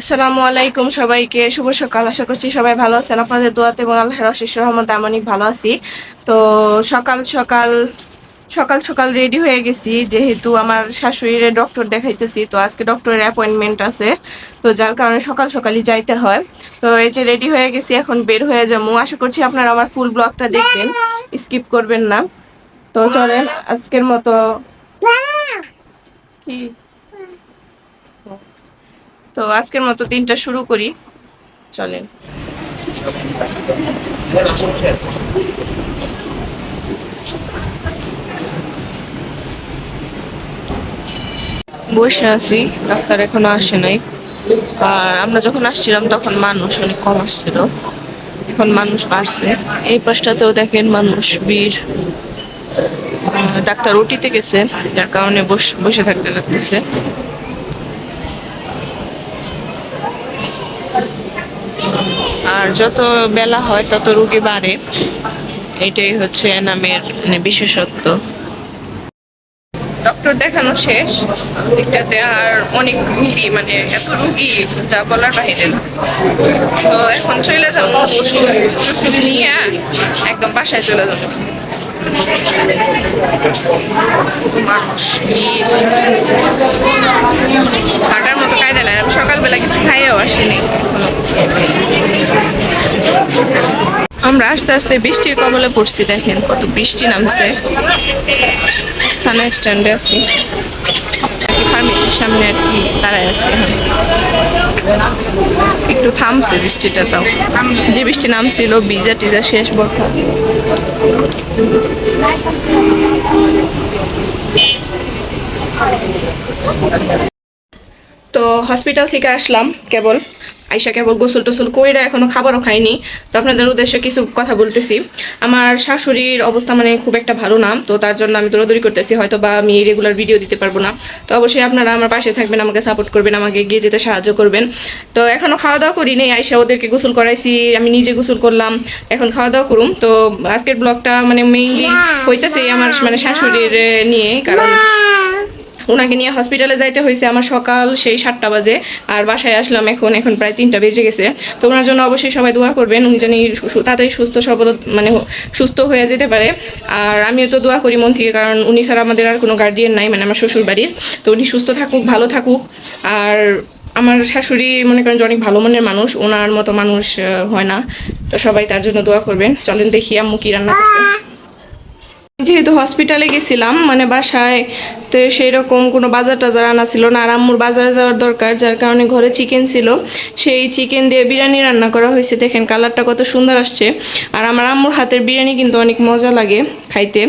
আসসালামু আলাইকুম সবাইকে। শুভ সকাল। আশা করছি সবাই ভালো আছেন। আপনাদের দোয়াতে এবং আল্লাহর অশেষ রহমতে আমি অনেক ভালো আছি। তো সকাল সকাল সকাল সকাল রেডি হয়ে গেছি। যেহেতু আমার শাশুড়ির ডক্টর দেখাইতেছি তো আজকে ডক্টরের অ্যাপয়েন্টমেন্ট আছে। তো যার কারণে সকাল সকালই যাইতে হয়। তো এই যে রেডি হয়ে গেছি এখন বের হয়ে যাব। আশা করছি আপনারা আমার ফুল ব্লগটা দেখবেন। স্কিপ করবেন না। তো চলেন আজকের মতো কি? তো আজকের মতো দিনটা শুরু করি। চলেন। বসে আছি, ডাক্তার এখনও আসে নাই। আর আমরা যখন আসছিলাম তখন মানুষ অনেক কম আসছিল। এখন মানুষ বাড়ছে। এই পাশটাতেও দেখেন মানুষ, বীর। ডাক্তার ওটিতে গেছে, যার কারণে বসে থাকতে লাগতেছে। আর যত বেলা হয়, তত রুগী বাড়ে। এটাই হচ্ছে এনামের মানে বিশেষত্ব। ডক্টর দেখানো শেষ। দিকটাতে আর অনেক রুগী মানে এত রুগী, যা বলার বাইরে না। তো এখন চলে যাব ওষুধ ওষুধ নিয়ে একদম বাসায় চলে যাব মানুষ। হাঁটার মতো কায়দা নাই আমি সকালবেলা কিছু খাইয়েও আসিনি আমরা আস্তে আস্তে বৃষ্টির কবলে পড়ছি, দেখেন কত বৃষ্টি নামছে। থানা স্ট্যান্ডে আছি। ফার্মেসির সামনে আর কি দাঁড়ায় আছে এখন। একটু থামছে বৃষ্টিটা তাও যে বৃষ্টি নামছিল, ভিজা টিজা শেষ বর্ষা তো হসপিটাল থেকে আসলাম, কেবল। আইসা কেবল গোসল টোসল কইরা এখনও খাবারও খাইনি। তো আপনাদের উদ্দেশ্যে কিছু কথা বলতেছি। আমার শাশুড়ির অবস্থা মানে খুব একটা ভালো না, তো তার জন্য আমি দৌড়াদৌড়ি করতেছি হয়তো বা আমি রেগুলার ভিডিও দিতে পারব না। তো অবশ্যই আপনারা আমার পাশে থাকবেন, আমাকে সাপোর্ট করবেন, আমাকে এগিয়ে যেতে সাহায্য করবেন। তো এখনও খাওয়া দাওয়া করি আইসা ওদেরকে গোসল করাইছি, আমি নিজে গোসল করলাম, এখন খাওয়া দাওয়া করুম। তো আজকের ব্লগটা মানে মেইনলি হইতেছে আমার মানে শাশুড়ির নিয়ে, কারণ ওনাকে নিয়ে হসপিটালে যাইতে হয়েছে আমার সকাল সেই সাতটা বাজে, আর বাসায় আসলাম এখন এখন প্রায় তিনটা বেজে গেছে। তো ওনার জন্য অবশ্যই সবাই দোয়া করবেন, উনি জানি তাড়াতাড়ি সুস্থ সবল মানে সুস্থ হয়ে যেতে পারে। আর আমিও তো দোয়া করি মন থেকে কারণ উনি ছাড়া আমাদের আর কোনো গার্ডিয়ান নাই মানে আমার শ্বশুর বাড়ির তো উনি সুস্থ থাকুক, ভালো থাকুক। আর আমার শাশুড়ি মনে করেন যে অনেক ভালো মনের মানুষ, ওনার মতো মানুষ হয় না। তো সবাই তার জন্য দোয়া করবেন। চলেন দেখি আম্মু কি রান্না করছে। যেহেতু হসপিটালে গেছিলাম মানে বাসায়, তো সেই রকম কোনো বাজার টাজার আনা ছিল না। আর আম্মুর বাজারে যাওয়ার দরকার, যার কারণে ঘরে চিকেন ছিল। সেই চিকেন দিয়ে বিরিয়ানি রান্না করা হয়েছে। দেখেন কালারটা কত সুন্দর আসছে। আর আমার আম্মুর হাতের বিরিয়ানি কিন্তু অনেক মজা লাগে খাইতে।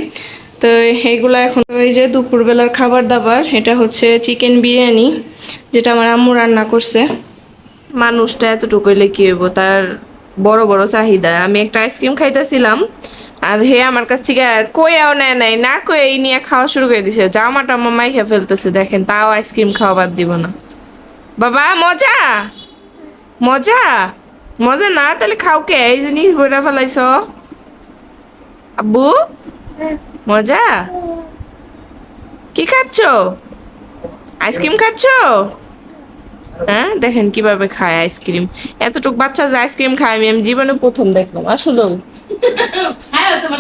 তো এইগুলো এখন এই যে দুপুরবেলার খাবার দাবার এটা হচ্ছে চিকেন বিরিয়ানি, যেটা আমার আম্মু রান্না করছে। মানুষটা এতটুকু হইলে কি হইব? তার বড় বড় চাহিদা। আমি একটা আইসক্রিম খাইতেছিলাম আর হে আমার কাছ থেকে কইয়াও নেয় নাই, না কয়ে এই নিয়ে খাওয়া শুরু করে দিছে। জামাটা আমার মাইখে ফেলতেছে, দেখেন, তাও আইসক্রিম খাওয়া বাদ দিব না। বাবা, মজা? মজা? মজা না, তাহলে খাও কে? এই জিনিস বইটা ফেলাইছ? আব্বু? মজা? কি খাচ্ছ? আইসক্রিম খাচ্ছ? হ্যাঁ দেখেন কীভাবে খায় আইসক্রিম এতটুক বাচ্চা যে আইসক্রিম খায় আমি আমি জীবনে প্রথম দেখলাম। আসলে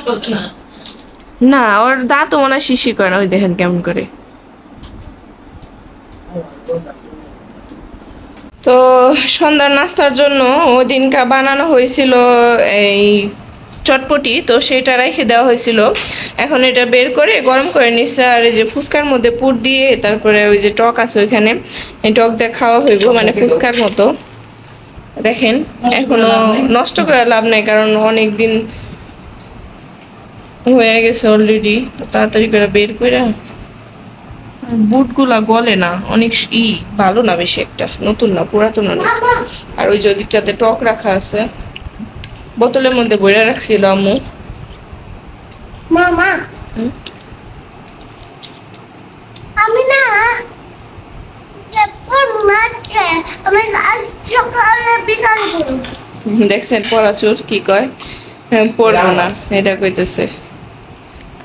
কথা না ওর দাঁতও মনে হয় শিশির করে ওই দেখেন কেমন করে। তো সন্ধ্যার নাস্তার জন্য ওই দিনকা বানানো হয়েছিল এই চটপটি তো সেটা রেখে দেওয়া হয়েছিল। এখন এটা বের করে গরম করে নিচ্ছে আর এই যে ফুচকার মধ্যে পুর দিয়ে তারপরে ওই যে টক আছে ওইখানে এই টক দিয়ে খাওয়া হইব মানে ফুচকার মতো। দেখেন এখনও নষ্ট করে লাভ নাই কারণ অনেক দিন হয়ে গেছে অলরেডি তাড়াতাড়ি করে বের করে। বুটগুলা গলে না অনেক ই ভালো না বেশি একটা নতুন না পুরাতন না আর ওই যে ওদিকটাতে টক রাখা আছে। বোতলের মধ্যে বইরা রাখছিল আম্মু মামা? আমি না যে পড়মাছে আমি আজ সকালে বিকাল করব দেখছেন পড়াচুর কি কয় পড়ব না এটা কইতেছে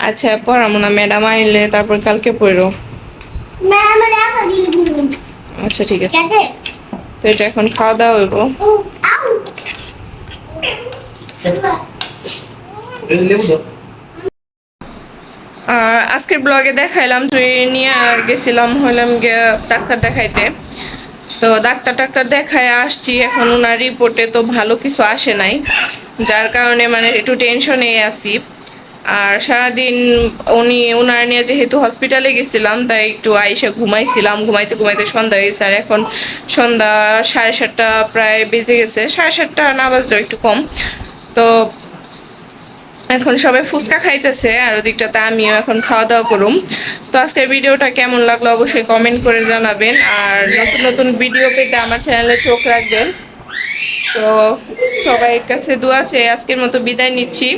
আচ্ছা পড়াবো না ম্যাডাম আইলে তারপর কালকে পড়ো আচ্ছা ঠিক আছে তো এটা এখন খাওয়া দাওয়া হইব আজকের ব্লগে দেখাইলাম যে নিয়ে গেছিলাম হলাম গিয়ে ডাক্তার দেখাইতে। তো ডাক্তার টাক্তার দেখায় আসছি, এখন ওনার রিপোর্টে তো ভালো কিছু আসে নাই। যার কারণে মানে একটু টেনশনে আছি। আর সারাদিন উনি ওনার নিয়ে যেহেতু হসপিটালে গেছিলাম, তাই একটু আইসা ঘুমাইছিলাম। ঘুমাইতে ঘুমাইতে সন্ধ্যা হয়েছে আর এখন সন্ধ্যা সাড়ে সাতটা প্রায় বেজে গেছে। সাড়ে সাতটা না বাজলেও একটু কম। তো এখন সবাই ফুচকা খাইতেছে, আর ওদিকটাতে আমিও এখন খাওয়া দাওয়া করুম। তো আজকের ভিডিওটা কেমন লাগল অবশ্যই কমেন্ট করে জানাবেন, আর নতুন নতুন ভিডিও পেতে আমার চ্যানেলে চোখ রাখবেন। তো সবাইয়ের কাছে দোয়া চেয়ে আজকের মতো বিদায় নিচ্ছি।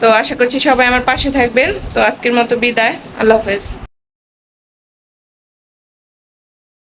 তো আশা করছি সবাই আমার পাশে থাকবেন। তো আজকের মতো বিদায়, আল্লাহ হাফেজ।